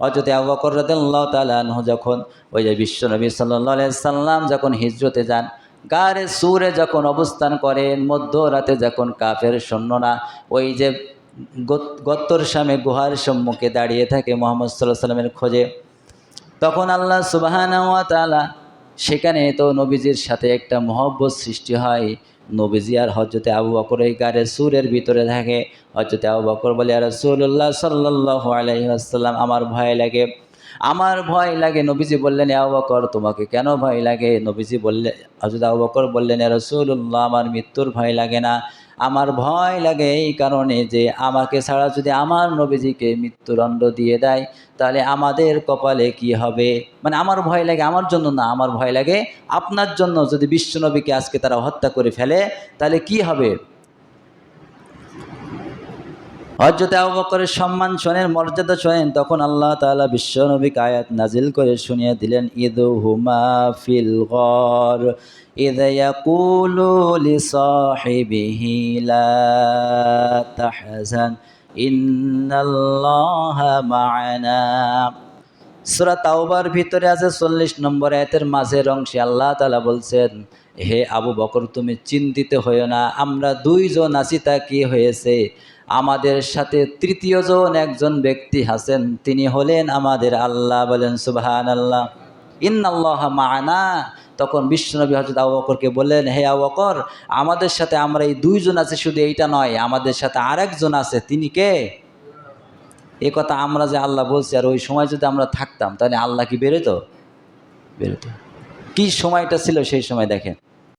অযথা আবু বকর রাদিয়াল্লাহু তাআলা আনহু যখন ওই যে বিশ্বনবী সাল্লাল্লাহু আলাইহি সাল্লাম যখন হিজরতে যান, গারে সুরে যখন অবস্থান করেন, মধ্যরাতে যখন কাফের সৈন্যরা ওই যে গত- গত্তর সামনে গুহার সম্মুখে দাঁড়িয়ে থাকে মোহাম্মদ সাল্লাহ সাল্লামের খোঁজে, তখন আল্লাহ সুবাহানা তাআলা সেখানে তো নবীজির সাথে একটা মহব্বত সৃষ্টি হয়। নবীজি আর হজরতে আবু বকর এই গারে সুরের ভিতরে থাকে। হজরতে আবু বকর বলে আর রসুল্লাহ সাল্লাহ আলাইসাল্লাম আমার ভয় লাগে। আমার ভয় লাগে, নবীজি বললেন আবু বকর, তোমাকে কেন ভয় লাগে? নবীজি বললে হজরত আবু বকর বললেন রসুল্লাহ আমার মৃত্যুর ভয় লাগে না। আমার ভয় লাগে এই কারণে যে আমাকে ছাড়া যদি আমার নবীজিকে মৃত্যুদণ্ড দিয়ে দেয়, তাহলে আমাদের কপালে কি হবে? মানে আমার ভয় লাগে আমার জন্য না, আমার ভয় লাগে আপনার জন্য যদি বিশ্বনবীকে আজকে তারা হত্যা করে ফেলে, তাহলে কি হবে? হজরতে আবু বকরের সম্মান শোনেন মর্যাদা শোনেন তখন আল্লাহ তাআলা বিশ্বনবীকে আয়াত নাজিল করে শুনিয়ে দিলেন ঈদ হুমা ফিল গর إذ يقول لصاحبه لا تحزن إن الله معنا সুরা তাওবার ভিতরে আছে চল্লিশ নম্বর আয়াতের মাঝের অংশে। আল্লাহ তালা বলছেন, হে আবু বকর, তুমি চিন্তিত হইও না, আমরা দুইজন আছি তা কি হয়েছে? আমাদের সাথে তৃতীয় জন একজন ব্যক্তি আছেন, তিনি হলেন আমাদের আল্লাহ। বলেন সুবহান আল্লাহ ইন্নাল্লাহ মানা। তখন বিশ্বনবী হজরত আবু বকরকে বললেন, হে আবু বকর, আমাদের সাথে আমরা এই দুইজন আছে, শুধু এইটা নয়, আমাদের সাথে আরেকজন আছে, তিনি কে? এ কথা আমরা যে আল্লাহ বলছি, আর ওই সময় যদি আমরা থাকতাম, তাহলে আল্লাহ কি বেরোতো? বেরোতো। কি সময়টা ছিল সেই সময় দেখেন?